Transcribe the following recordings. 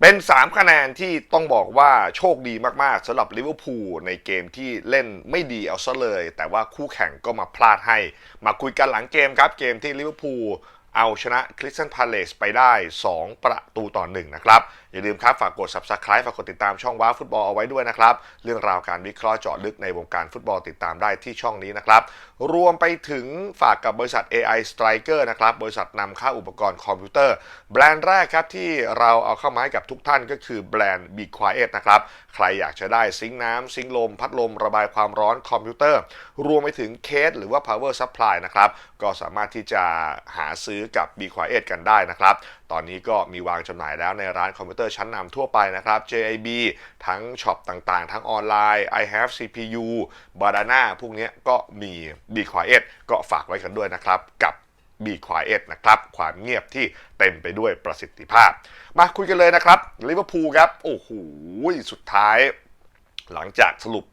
เป็น 3 คะแนนที่ต้องบอกว่าโชคดีมากๆสำหรับลิเวอร์พูลในเกมที่เล่นไม่ดีเอาซะเลย แต่ว่าคู่แข่งก็มาพลาดให้ มาคุยกันหลังเกมครับ เกมที่ลิเวอร์พูลเอาชนะคริสตันพาเลสไปได้ 2 ประตูต่อ1นะครับอย่าลืมครับฝากกด subscribe ฝากกดติดตามช่องว้าฟุตบอลเอาไว้ด้วยนะครับ เรื่องราวการวิเคราะห์เจาะลึกในวงการฟุตบอลติดตามได้ที่ช่องนี้นะครับ รวมไปถึงฝากกับบริษัท AI Striker นะครับ บริษัทนำเข้าอุปกรณ์คอมพิวเตอร์ แบรนด์แรกครับที่เราเอาเข้ามาให้กับทุกท่านก็คือแบรนด์ Be Quiet นะครับ ใครอยากจะได้ซิงค์น้ำซิงค์ลม พัดลม ระบายความร้อนคอมพิวเตอร์ รวมไปถึงเคสหรือว่า power supply นะครับ ก็สามารถที่จะหาซื้อกับ Be Quiet กันได้นะครับตอนนี้ก็มีวางจำหน่ายแล้วในร้านคอมพิวเตอร์ชั้นนำทั่วไปนะครับ JIB ทั้งช็อปต่างๆ ทั้งออนไลน์ I have CPU Badana พวกนี้ก็มี Be Quiet ก็ฝากไว้กันด้วยนะครับ กับ Be Quiet นะครับ ความเงียบที่เต็มไปด้วยประสิทธิภาพ มาคุยกันเลยนะครับลิเวอร์พูลครับ โอ้โห สุดท้าย หลังจากสรุป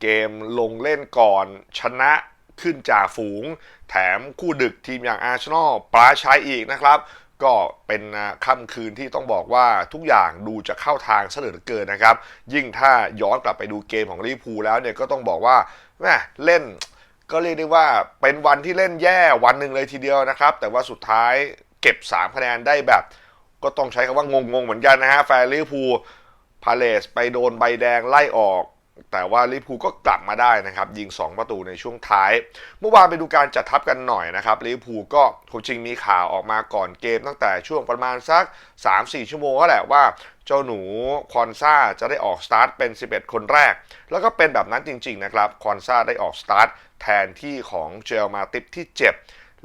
เกมลงเล่นก่อนชนะขึ้นจ่าฝูง แถมคู่ดึกทีมอย่างอาร์เซนอลปราชัยอีกนะครับ ก็เป็นค่ำคืนที่ต้องบอกว่าทุกอย่างดูจะเข้าทางเสนอเกินนะครับ ยิ่งถ้าย้อนกลับไปดูเกมของลิเวอร์พูลแล้วเนี่ยก็ต้องบอกว่าแม่เล่นก็เรียกได้ว่าเป็นวันที่เล่นแย่วันหนึ่งเลยทีเดียวนะครับ แต่ว่าสุดท้ายเก็บ 3 คะแนนได้แบบ ก็ต้องใช้คำว่างงๆเหมือนกันนะฮะแฟนลิเวอร์พูลพาเลสไปโดนใบแดงไล่ออก แต่ว่าลิพูก็กลับมาได้นะครับ ยิง 2 ประตูในช่วงท้าย เมื่อวานไปดูการจัดทัพกันหน่อยนะครับลิพูก็คงจริงมีข่าวออกมาก่อนเกมตั้งแต่ช่วงประมาณสัก 3-4 ชั่วโมงก็แหละว่าเจ้าหนูคอนซาจะได้ออกสตาร์ทเป็น 11 คนแรก แล้วก็เป็นแบบนั้นจริง ๆ นะครับคอนซาได้ออกสตาร์ทแทนที่ของเจลมาติปที่เจ็บ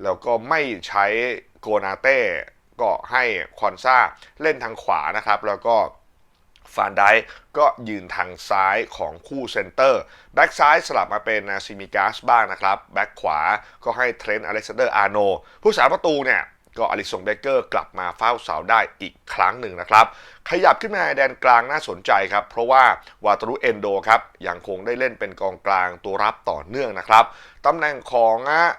แล้วก็ไม่ใช้โกนาเต้ก็ให้คอนซาเล่นทางขวานะครับ แล้วก็ ฟานไดก็ยืนทางซ้ายของคู่เซนเตอร์แบ็กซ้ายสลับมาเป็นนาซิมิกาสบ้างนะครับ แบ็กขวาก็ให้เทรนต์อเล็กซานเดอร์อาร์โนผู้สาประตูเนี่ย ก็อลิสงเบเกอร์กลับมาเฝ้าเสาได้อีกครั้งหนึ่งนะครับ ขยับขึ้นมาแดนกลางน่าสนใจครับ เพราะว่าวาตารุเอนโดครับยังคงได้เล่นเป็นกองกลางตัวรับต่อเนื่องนะครับตำแหน่งของ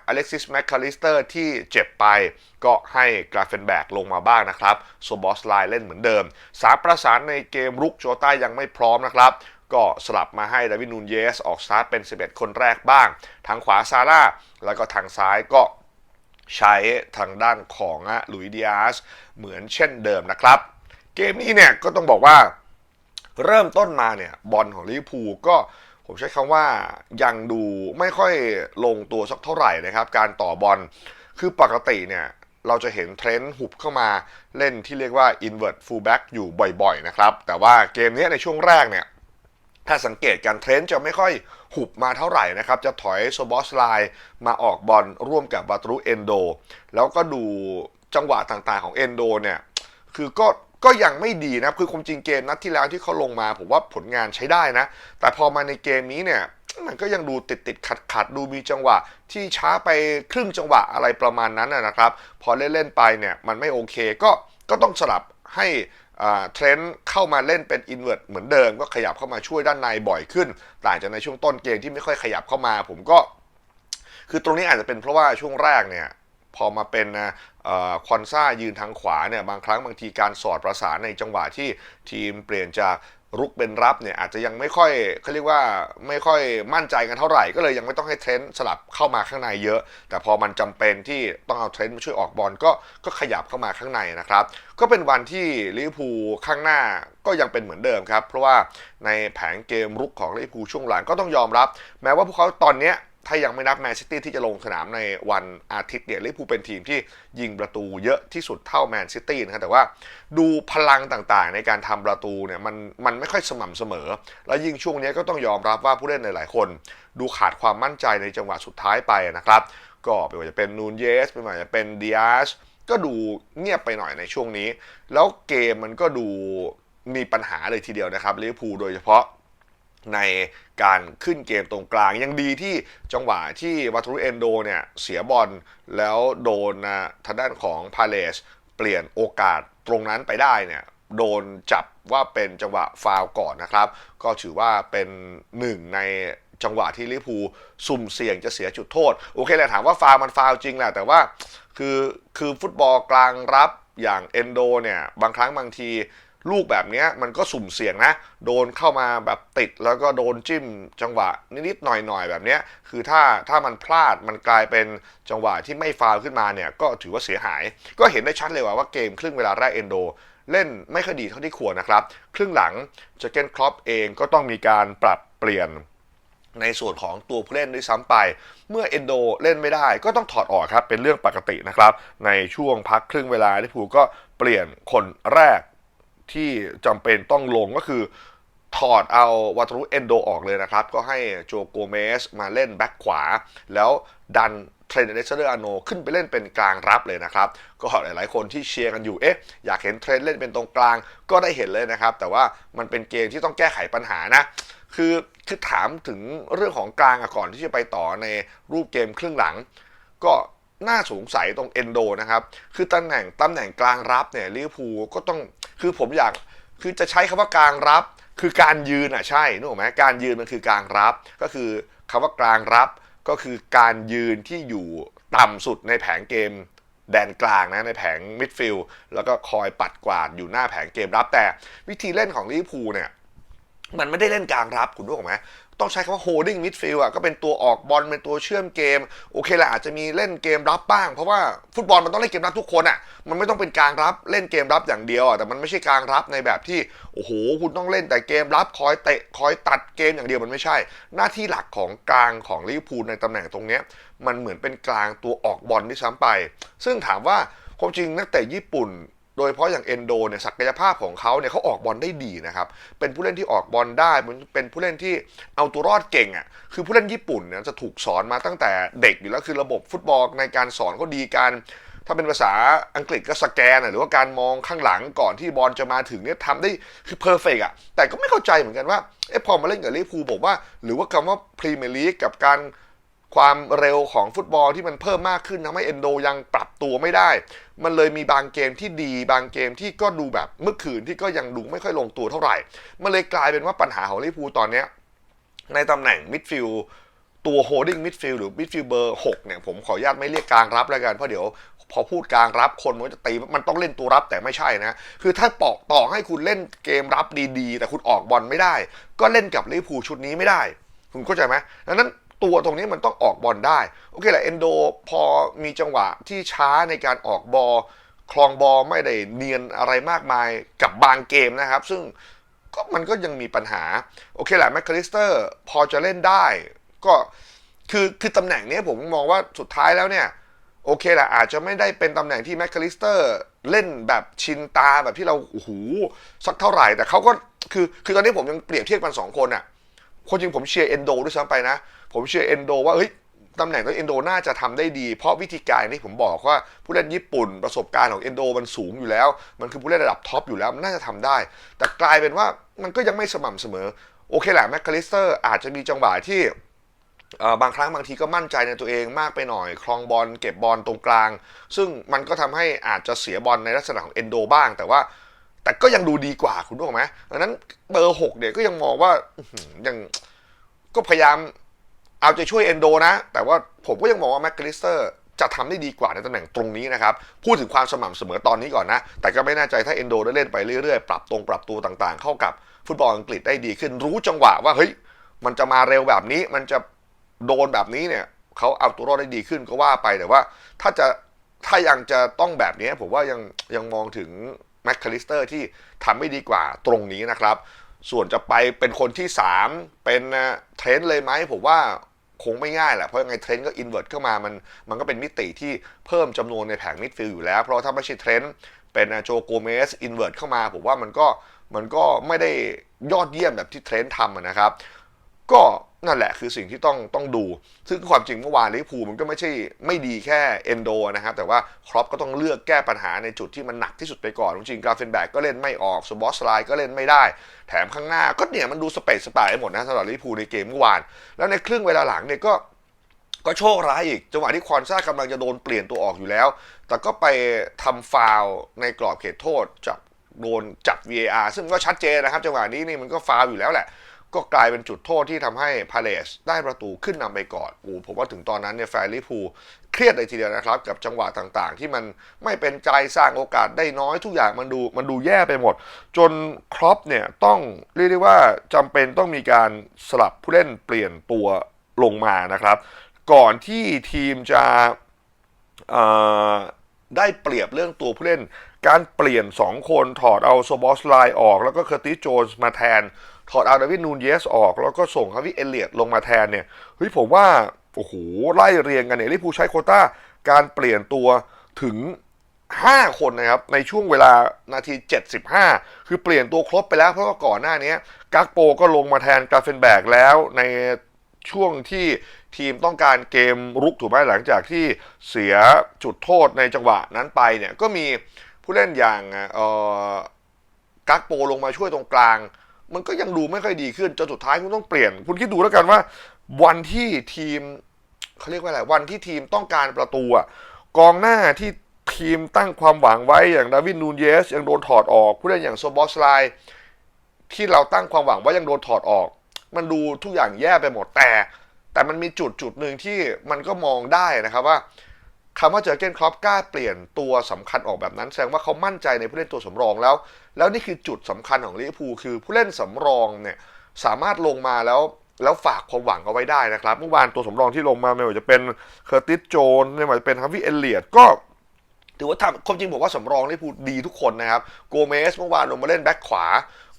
อเล็กซิสแมคคาลิสเตอร์ที่เจ็บไป ก็ให้กราเฟนแบกลงมาบ้างนะครับโซบอสไลน์เล่นเหมือนเดิม สาประสานในเกมรุกโจต้ายังไม่พร้อมนะครับก็สลับมาให้ดาวินูนเยส ออกสตาร์ทเป็น 11 คนแรกบ้าง ทางขวาซาร่า แล้วก็ทางซ้ายก็ ใช้ทางด้านของลุยดิอาสเหมือนเช่นเดิมนะครับ เกมนี้เนี่ยก็ต้องบอกว่าเริ่มต้นมาเนี่ยบอลของลิเวอร์พูลก็ผมใช้คำว่ายังดูไม่ค่อยลงตัวสักเท่าไหร่นะครับ การต่อบอลคือปกติเนี่ยเราจะเห็นเทรนด์หุบเข้ามาเล่นที่เรียกว่า invert fullback อยู่บ่อยๆนะครับ แต่ว่าเกมนี้ในช่วงแรกเนี่ย ถ้าสังเกตการเทรนด์จะไม่ค่อยหุบมาเท่าไหร่นะครับ จะถอยโซบอสไลน์มาออกบอลร่วมกับบาตรุเอนโด แล้วก็ดูจังหวะต่างๆของเอนโดเนี่ยคือก็ก็ยังไม่ดีนะคือความจริงเกมนัดที่แล้วที่เขาลงมา ผมว่าผลงานใช้ได้นะ แต่พอมาในเกมนี้เนี่ยมันก็ยังดูติดติดขัดขัดดูมีจังหวะ ที่ช้าไปครึ่งจังหวะอะไรประมาณนั้นนะครับ พอเล่นเล่นๆไปเนี่ยมันไม่โอเคก็ก็ต้องสลับให้ เทรนด์เข้ามาเล่นเป็นอินเวอร์ตเหมือนเดิม ก็ขยับเข้ามาช่วยด้านในบ่อยขึ้น ต่างจากในช่วงต้นเกมที่ไม่ค่อยขยับเข้ามา ผมก็ คือตรงนี้อาจจะเป็นเพราะว่าช่วงแรกเนี่ยพอมาเป็นคอนซ่ายืนทางขวาเนี่ยบางครั้งบางทีการสอดประสานในจังหวะที่ทีมเปลี่ยนจาก รุกเป็นรับเนี่ยอาจจะยังไม่ค่อยเขาเรียกว่าไม่ค่อยมั่นใจกันเท่าไหร่ ก็เลยยังไม่ต้องให้เทรนด์สลับเข้ามาข้างในเยอะ แต่พอมันจำเป็นที่ต้องเอาเทรนด์มาช่วยออกบอลก็ก็ขยับเข้ามาข้างในนะครับ ก็เป็นวันที่ลิเวอร์พูลข้างหน้าก็ยังเป็นเหมือนเดิมครับ เพราะว่าในแผงเกมรุกของลิเวอร์พูลช่วงหลังก็ต้องยอมรับ แม้ว่าพวกเขาตอนเนี้ย ถ้ายังไม่นับแมนซิตี้ที่จะลงสนามในวันอาทิตย์เนี่ยลิเวอร์พูลเป็นทีมที่ยิงประตูเยอะที่สุดเท่าแมนซิตี้นะครับแต่ว่าดูพลังต่างๆ ในการทำประตูเนี่ยมันมันไม่ค่อยสม่ำเสมอ แล้วยิ่งช่วงนี้ก็ต้องยอมรับว่าผู้เล่นหลายๆคน ดูขาดความมั่นใจในจังหวะสุดท้ายไปนะครับ ก็ไม่ว่าจะเป็นนูนเยสไม่ว่าจะเป็นดิอาสก็ดูเงียบไปหน่อยในช่วงนี้ แล้วเกมมันก็ดูมีปัญหาเลยทีเดียวนะครับลิเวอร์พูลโดยเฉพาะ ในการขึ้นเกมตรงกลาง ยังดีที่จังหวะที่วัตรุเอนโดเนี่ยเสียบอลแล้วโดนนะทางด้านของพาเลสเปลี่ยนโอกาสตรงนั้นไปได้เนี่ยโดนจับว่าเป็นจังหวะฟาวก่อนนะครับ ก็ถือว่าเป็นหนึ่งในจังหวะที่ลิพูสุ่มเสี่ยงจะเสียจุดโทษ โอเคแหละถามว่าฟาวมันฟาวจริงแหละแต่ว่าคือคือฟุตบอลกลางรับอย่างเอนโดเนี่ยบางครั้งบางที ลูกแบบนี้มันก็สุ่มเสี่ยงนะ โดนเข้ามาแบบติดแล้วก็โดนจิ้มจังหวะนิดๆหน่อยๆแบบนี้คือถ้าถ้ามันพลาดมันกลายเป็นจังหวะที่ไม่ฟาวขึ้นมาเนี่ยก็ถือว่าเสียหาย ก็เห็นได้ชัดเลยว่าว่าเกมครึ่งเวลาแรกเอนโดเล่นไม่ค่อยดีเท่าที่ควรนะครับ ครึ่งหลังเจเกนครอปเองก็ต้องมีการปรับเปลี่ยนในส่วนของตัวผู้เล่นด้วยซ้ำไป เมื่อเอนโดเล่นไม่ได้ก็ต้องถอดออกครับ เป็นเรื่องปกตินะครับ ในช่วงพักครึ่งเวลาลิเวอร์พูลก็เปลี่ยนคนแรก ที่จำเป็นต้องลงก็คือ ถอดเอาวัตรุเอนโดออกเลยนะครับ ก็ให้โจโกเมสมาเล่นแบ็คขวา แล้วดันเทรนเดเซอร์อาโนขึ้นไปเล่นเป็นกลางรับเลยนะครับ ก็หลาย ๆ คนที่เชียร์กันอยู่เอ๊ะอยากเห็นเทรนเล่นเป็นตรงกลางก็ได้เห็นเลยนะครับ แต่ว่ามันเป็นเกมที่ต้องแก้ไขปัญหานะ คือคือถามถึงเรื่องของกลางก่อนที่จะไปต่อในรูปเกมครึ่งหลัง ก็น่าสงสัยตรงเอนโดนะครับ คือตำแหน่งตำแหน่งกลางรับเนี่ยลิเวอร์พูลก็ต้อง คือผมอยากคือจะใช้คำว่ากลางรับ คือการยืนอะใช่นึกออกไหมการยืนมันคือกลางรับ ก็คือคำว่ากลางรับก็คือการยืนที่อยู่ต่ำสุดในแผงเกมแดนกลางนะในแผงมิดฟิลด์แล้วก็คอยปัดกวาดอยู่หน้าแผงเกมรับแต่วิธีเล่นของลิเวอร์พูลเนี่ยมันไม่ได้เล่นกลางรับคุณรู้ไหม ต้องใช้คำว่า holding midfield อะก็เป็นตัวออกบอลเป็นตัวเชื่อมเกม โอเคแหละอาจจะมีเล่นเกมรับบ้าง เพราะว่าฟุตบอลมันต้องเล่นเกมรับทุกคนอะมันไม่ต้องเป็นกลางรับเล่นเกมรับอย่างเดียวอะแต่มันไม่ใช่กลางรับในแบบที่โอ้โหคุณต้องเล่นแต่เกมรับคอยเตะคอยตัดเกมอย่างเดียวมันไม่ใช่ หน้าที่หลักของกลางของลิเวอร์พูลในตำแหน่งตรงเนี้ยมันเหมือนเป็นกลางตัวออกบอลที่ซ้ำไป ซึ่งถามว่าความจริงนักเตะญี่ปุ่น โดยเฉพาะอย่างเอนโดเนี่ยศักยภาพของเขาเนี่ยเขาออกบอลได้ดีนะครับ เป็นผู้เล่นที่ออกบอลได้ เป็นผู้เล่นที่เอาตัวรอดเก่งอะ คือผู้เล่นญี่ปุ่นเนี่ยจะถูกสอนมาตั้งแต่เด็กอยู่แล้วคือระบบฟุตบอลในการสอนเขาดีการถ้าเป็นภาษาอังกฤษก็สแกนหรือว่าการมองข้างหลังก่อนที่บอลจะมาถึงเนี่ยทำได้คือเพอร์เฟกอะแต่ก็ไม่เข้าใจเหมือนกันว่าเอ๊ะพอมาเล่นกับลิเวอร์พูลบอกว่า หรือว่าคำว่าพรีเมียร์ลีกกับการ ความเร็วของฟุตบอลที่มันเพิ่มมากขึ้นทำให้เอนโดยังปรับตัวไม่ได้ มันเลยมีบางเกมที่ดี บางเกมที่ก็ดูแบบเมื่อคืนที่ก็ยังดูไม่ค่อยลงตัวเท่าไหร่ มันเลยกลายเป็นว่าปัญหาของลิเวอร์พูลตอนนี้ในตำแหน่งมิดฟิลตัวโฮดดิ้งมิดฟิลหรือมิดฟิลเบอร์6เนี่ยผมขออนุญาตไม่เรียกกลางรับแล้วกัน เพราะเดี๋ยวพอพูดกลางรับคนมันจะตีมันต้องเล่นตัวรับแต่ไม่ใช่นะ คือถ้าปอกต่อให้คุณเล่นเกมรับดีๆ แต่คุณออกบอลไม่ได้ ก็เล่นกับลิเวอร์พูลชุดนี้ไม่ได้ คุณเข้าใจไหมดังนั้น ตัวตรงนี้มันต้องออกบอลได้ โอเคแหละเอนโดพอมีจังหวะที่ช้าในการออกบอลคลองบอลไม่ได้เนียนอะไรมากมายกับบางเกมนะครับ ซึ่งก็มันก็ยังมีปัญหา โอเคแหละแมคคาลิสเตอร์พอจะเล่นได้ก็คือคือตำแหน่งนี้ผมมองว่าสุดท้ายแล้วเนี่ย โอเคแหละอาจจะไม่ได้เป็นตำแหน่งที่แมคคาลิสเตอร์เล่นแบบชินตาแบบที่เราโอ้โหสักเท่าไหร่ แต่เขาก็คือคือตอนนี้ผมยังเปรียบเทียบกันสองคนอะ คนจริงผมเชียร์เอนโดด้วยซ้ำไปนะ ผมเชียร์เอนโดว่าเฮ้ยตำแหน่งตัวเอนโดน่าจะทำได้ดี เพราะวิธีการที่ผมบอกว่าผู้เล่นญี่ปุ่นประสบการณ์ของเอนโดมันสูงอยู่แล้ว มันคือผู้เล่นระดับท็อปอยู่แล้วมันน่าจะทำได้ แต่กลายเป็นว่ามันก็ยังไม่สม่ำเสมอ โอเคแหละแมคคาลิสเตอร์อาจจะมีจังหวะที่บางครั้งบางทีก็มั่นใจในตัวเองมากไปหน่อย คลองบอลเก็บบอลตรงกลาง ซึ่งมันก็ทำให้อาจจะเสียบอลในลักษณะของเอนโดบ้าง แต่ว่า แต่ก็ยังดูดีกว่าคุณรู้ไหมดังนั้นเบอร์หกเนี่ยก็ยังมองว่ายังก็พยายามเอาใจช่วยเอนโดนะ แต่ว่าผมก็ยังมองว่าแมคคาลิสเตอร์จะทำได้ดีกว่าในตำแหน่งตรงนี้นะครับ พูดถึงความสม่ำเสมอตอนนี้ก่อนนะ แต่ก็ไม่แน่ใจถ้าเอนโดได้เล่นไปเรื่อยๆ ปรับตรงปรับตัวต่างๆ เข้ากับฟุตบอลอังกฤษได้ดีขึ้น รู้จังหวะว่าเฮ้ย มันจะมาเร็วแบบนี้ มันจะโดนแบบนี้เนี่ย เขาเอาตัวรอดได้ดีขึ้นก็ว่าไป แต่ว่าถ้าจะถ้ายังจะต้องแบบนี้ผมว่ายังยังมองถึง แมคคาลิสเตอร์ที่ทำไม่ดีกว่าตรงนี้นะครับ ส่วนจะไปเป็นคนที่ 3 เป็นเทรนด์เลยไหมผมว่าคงไม่ง่ายแหละ เพราะยังไงเทรนด์ก็อินเวอร์ตเข้ามามันมันก็เป็นมิติที่เพิ่มจำนวนในแผงมิดฟิลด์อยู่แล้ว เพราะถ้าไม่ใช่เทรนด์เป็นโจโกเมสอินเวอร์ตเข้ามา ผมว่ามันก็มันก็ไม่ได้ยอดเยี่ยมแบบที่เทรนด์ทำนะครับ ก็ นั่นแหละคือสิ่งที่ต้องต้องดู ซึ่งความจริงเมื่อวานลิเวอร์พูลมันก็ไม่ใช่ไม่ดีแค่เอนโดนะครับ แต่ว่าครอปก็ต้องเลือกแก้ปัญหาในจุดที่มันหนักที่สุดไปก่อน จริงกราเฟนแบกก็เล่นไม่ออกสบอสไลน์ก็เล่นไม่ได้ แถมข้างหน้าก็เนี่ยมันดูสเปซสปายหมดนะสำหรับลิเวอร์พูลในเกมเมื่อวาน แล้วในครึ่งเวลาหลังเนี่ยก็ก็โชคร้ายอีก จังหวะที่ควอนซ่ากำลังจะโดนเปลี่ยนตัวออกอยู่แล้ว แต่ก็ไปทำฟาวในกรอบเขตโทษจากโดนจับ VAR ซึ่งก็ชัดเจนนะครับ จังหวะนี้นี่มันก็ฟาวอยู่แล้วแหละ ก็กลายเป็นจุดโทษที่ทำให้พาเลสได้ประตูขึ้นนำไปก่อนอ้ผมว่าถึงตอนนั้นเนี่ยแฟนลิพูเครียดเลยทีเดียวนะครับ กับจังหวะต่างๆ ที่มันไม่เป็นใจสร้างโอกาสได้น้อยทุกอย่างมันดูมันดูแย่ไปหมด จนครอปเนี่ยต้องเรียกได้ว่าจำเป็นต้องมีการสลับผู้เล่นเปลี่ยนตัวลงมานะครับ ก่อนที่ทีมจะได้เปรียบเรื่องตัวผู้เล่น การเปลี่ยน 2 คนถอดเอาโซบอสไลน์ออก แล้วก็เคอร์ติสโจนส์มาแทน ถอดเอาดาวิดนูนเยสออก แล้วก็ส่งฮาวิเอเลียตลงมาแทนเนี่ยเฮ้ยผมว่า โอ้โห ไล่เรียงกันเนี่ยลิพูใช้โคต้าการเปลี่ยนตัวถึง 5 คนนะครับ ในช่วงเวลานาที 75 คือเปลี่ยนตัวครบไปแล้ว เพราะว่าก่อนหน้านี้กักโปก็ลงมาแทนกาเฟนแบกแล้วในช่วงที่ทีมต้องการเกมรุกถูกไหมหลังจากที่เสียจุดโทษในจังหวะนั้นไปเนี่ยก็มีผู้เล่นอย่างกักโปลงมาช่วยตรงกลาง มันก็ยังดูไม่ค่อยดีขึ้นจนสุดท้ายคุณต้องเปลี่ยน คุณคิดดูแล้วกันว่า วันที่ทีมเขาเรียกว่าอะไรวันที่ทีมต้องการประตูอะกองหน้าที่ทีมตั้งความหวังไว้อย่างดาวินนูนเยส ยังโดนถอดออก ผู้เล่นอย่างโซบอสไลที่เราตั้งความหวังว่ายังโดนถอดออก มันดูทุกอย่างแย่ไปหมดแต่ แต่มันมีจุดจุดหนึ่งที่มันก็มองได้นะครับว่า คำว่าเจอเกนครอปกล้าเปลี่ยนตัวสำคัญออกแบบนั้น แสดงว่าเขามั่นใจในผู้เล่นตัวสำรองแล้ว แล้วนี่คือจุดสำคัญของลิเวอร์พูลคือผู้เล่นสำรองเนี่ยสามารถลงมาแล้วแล้วฝากความหวังเอาไว้ได้นะครับ เมื่อวานตัวสำรองที่ลงมาไม่ว่าจะเป็นเคอร์ติสโจนไม่ว่าจะเป็นฮัมวี่เอลเลียดก็ถือว่าทำความจริงบอกว่าสำรองลิเวอร์พูลดีทุกคนนะครับ โกเมสเมื่อวานลงมาเล่นแบ็คขวา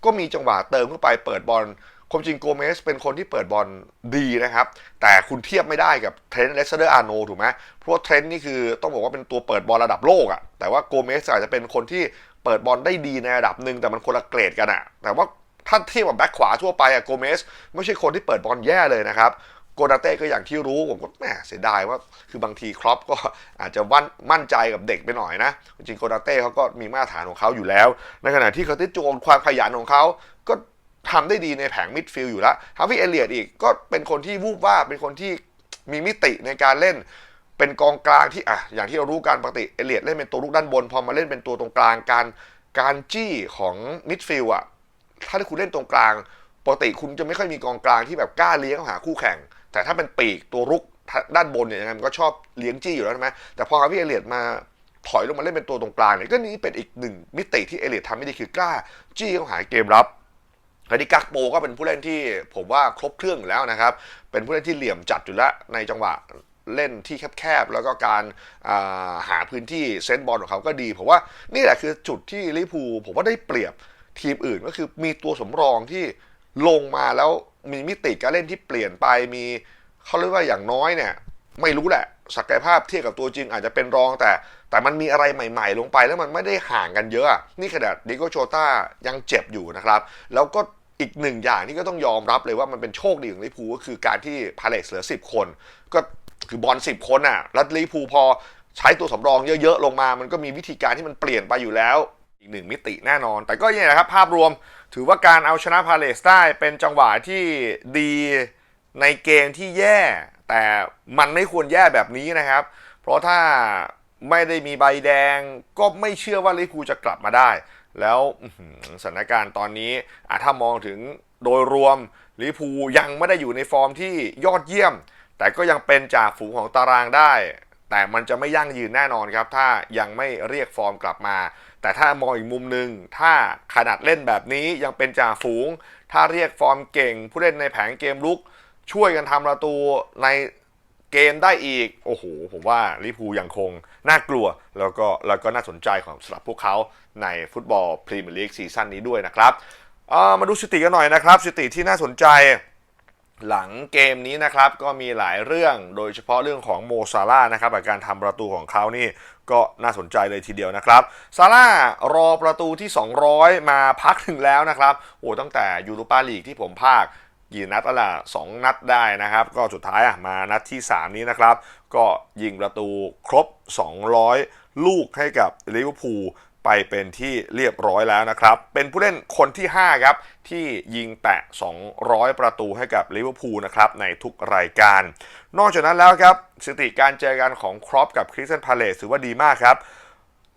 ก็มีจังหวะเติมเข้าไปเปิดบอล ความจริงโกเมสเป็นคนที่เปิดบอลดีนะครับ แต่คุณเทียบไม่ได้กับเทรนต์เลสเตอร์อาร์โนถูกไหมเพราะเทรนต์นี่คือต้องบอกว่าเป็นตัวเปิดบอลระดับโลกอะแต่ว่าโกเมสอาจจะเป็นคนที่เปิดบอลได้ดีในระดับหนึ่งแต่มันคนละเกรดกันอะแต่ว่าถ้าเทียบกับแบ็คขวาทั่วไปอะโกเมสไม่ใช่คนที่เปิดบอลแย่เลยนะครับโกนาเต้ก็อย่างที่รู้ผมก็แหมเสียดายว่าคือบางทีครอปก็อาจจะวันมั่นใจกับเด็กไปหน่อยนะ จริงโกนาเต้เขาก็มีมาตรฐานของเขาอยู่แล้ว ในขณะที่เคอร์ติสโจนความขยันของเขา ทำได้ดีในแผงมิดฟิลด์อยู่แล้วฮาวิเอเลียดอีกก็เป็นคนที่วูบว่าเป็นคนที่มีมิติในการเล่น เป็นกองกลางที่อะอย่างที่เรารู้การปกติเอเลียดเล่นเป็นตัวลูกด้านบน พอมาเล่นเป็นตัวตรงกลางการการจี้ของมิดฟิลด์อะถ้าคุณเล่นตรงกลางปกติคุณจะไม่ค่อยมีกองกลางที่แบบกล้าเลี้ยงข้าหาคู่แข่ง แต่ถ้าเป็นปีกตัวรุกด้านบนเนี่ยยังไงมันก็ชอบเลี้ยงจี้อยู่แล้วใช่ไหมแต่พอฮาวิเอเลียดมาถอยลงมาเล่นเป็นตัวตรงกลางเนี่ยก็นี่เป็นอีกหนึ่งมิติที่เอเลียดทำไม่ดีคือกล้า จี้เข้าหาเกมรับ คราวนี้กักโปก็เป็นผู้เล่นที่ผมว่าครบเครื่องอยู่แล้วนะครับ เป็นผู้เล่นที่เหลี่ยมจัดอยู่แล้วในจังหวะเล่นที่แคบๆ แล้วก็การาหาพื้นที่เซนต์บอลของเขาก็ดี ผมว่านี่แหละคือจุดที่ลิพูผมว่าได้เปรียบทีมอื่นก็คือมีตัวสำรองที่ลงมาแล้วมีมิติการเล่นที่เปลี่ยนไปมีเขาเรียกว่าอย่างน้อยเนี่ย ไม่รู้แหละ ศักยภาพเทียบกับตัวจริงอาจจะเป็นรองแต่ แต่มันมีอะไรใหม่ๆ ลงไปแล้วมันไม่ได้ห่างกันเยอะ นี่ขนาดดิโกโชต้ายังเจ็บอยู่นะครับ แล้วก็อีกหนึ่งอย่างที่ก็ต้องยอมรับเลยว่ามันเป็นโชคดีของลิเวอร์พูก็คือการที่พาเลสเหลือ 10 คน ก็คือบอล10 คนอะแล้วลิเวอร์พูพอใช้ตัวสำรองเยอะๆ ลงมา มันก็มีวิธีการที่มันเปลี่ยนไปอยู่แล้ว อีกหนึ่งมิติแน่นอน แต่ก็ยังไงนะครับภาพรวมถือว่าการเอาชนะพาเลสได้เป็นจังหวะที่ดีในเกมที่แย่ แต่มันไม่ควรแย่แบบนี้นะครับ เพราะถ้าไม่ได้มีใบแดงก็ไม่เชื่อว่าลิพูจะกลับมาได้ แล้วสถานการณ์ตอนนี้ถ้ามองถึงโดยรวมลิพูยังไม่ได้อยู่ในฟอร์มที่ยอดเยี่ยม แต่ก็ยังเป็นจ่าฝูงของตารางได้ แต่มันจะไม่ยั่งยืนแน่นอนครับ ถ้ายังไม่เรียกฟอร์มกลับมา แต่ถ้ามองอีกมุมหนึ่งถ้าขนาดเล่นแบบนี้ยังเป็นจ่าฝูง ถ้าเรียกฟอร์มเก่ง ผู้เล่นในแผงเกมลุก ช่วยกันทำประตูในเกมได้อีก โอ้โห ผมว่าลิพูยังคงน่ากลัว แล้วก็แล้วก็น่าสนใจของสำหรับพวกเขาในฟุตบอลพรีเมียร์ลีกซีซั่นนี้ด้วยนะครับมาดูสติกันหน่อยนะครับสติที่น่าสนใจหลังเกมนี้นะครับก็มีหลายเรื่องโดยเฉพาะเรื่องของโมซาร่านะครับการทำประตูของเขานี่ก็น่าสนใจเลยทีเดียวนะครับซาร่ารอประตูที่ 200 มาพักถึงแล้วนะครับโอ้ตั้งแต่ยูโรปาลีกที่ผมพาก กี่นัดแล้วล่ะสองนัดได้นะครับ ก็สุดท้ายอะมานัดที่ 3 นี้นะครับ ก็ยิงประตูครบ 200 ลูกให้กับลิเวอร์พูลไปเป็นที่เรียบร้อยแล้วนะครับ เป็นผู้เล่นคนที่ 5 ครับ ที่ยิงแตะ 200 ประตูให้กับลิเวอร์พูลนะครับในทุกรายการ นอกจากนั้นแล้วครับสถิติการเจอกันของครอปกับคริสเตนพาเลสถือว่าดีมากครับ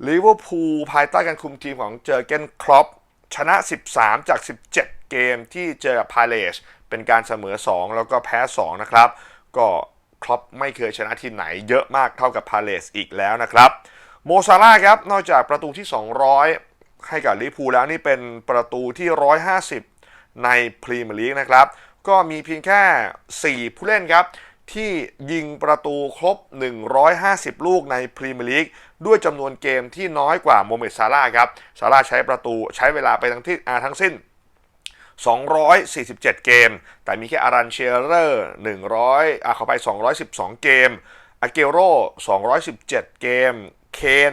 ลิเวอร์พูลภายใต้การคุมทีมของเจอเกนครอปชนะ 13 จาก 17 เกมที่เจอกับพาเลสเป็นการเสมอ 2 แล้วก็แพ้ 2 นะครับ ก็ครอปไม่เคยชนะทีมไหนเยอะมากเท่ากับพาเลสอีกแล้วนะครับโมซาร่าครับ นอกจากประตูที่ 200 ให้กับลิพูแล้วนี่เป็นประตูที่ 150 ในพรีเมียร์ลีกนะครับ ก็มีเพียงแค่ 4 ผู้เล่นครับ ที่ยิงประตูครบ 150 ลูกในพรีเมียร์ลีกด้วยจำนวนเกมที่น้อยกว่าโมเมดซาร่าครับซาร่าใช้ประตูใช้เวลาไปทั้งที่ทั้งสิ้น 247 เกม แต่มีแค่อารันเชเรอร์100อะเข้าไป 212 เกมอาเกโร่217 เกม เคน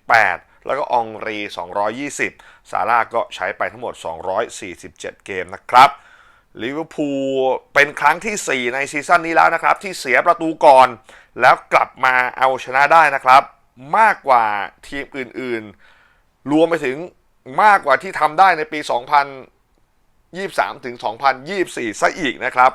218 แล้วก็อองรี 220 ซาร่าก็ใช้ไปทั้งหมด 247 เกมนะครับลิเวอร์พูลเป็นครั้งที่ 4 ในซีซั่นนี้แล้วนะครับ ที่เสียประตูก่อน แล้วกลับมาเอาชนะได้นะครับ มากกว่าทีมอื่นๆ รวมไปถึงมากกว่าที่ทำได้ในปี 2023 ถึง 2024 ซะอีกนะครับ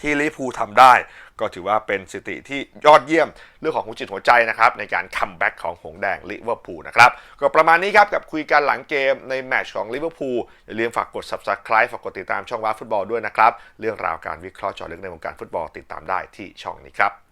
ที่ลิเวอร์พูลทำได้ ก็ถือว่าเป็นสิติที่ยอดเยี่ยมเรื่องของหัวจิตหัวใจนะครับ ในการคัมแบ็กของหงแดงลิเวอร์พูลนะครับ ก็ประมาณนี้ครับ กับคุยกันหลังเกมในแมตช์ของลิเวอร์พูลอย่าลืมฝากกด subscribe ฝากกดติดตามช่องว้าฟุตบอลด้วยนะครับเรื่องราวการวิเคราะห์จาะลึกในวงการฟุตบอลติดตามได้ที่ช่องนี้ครับ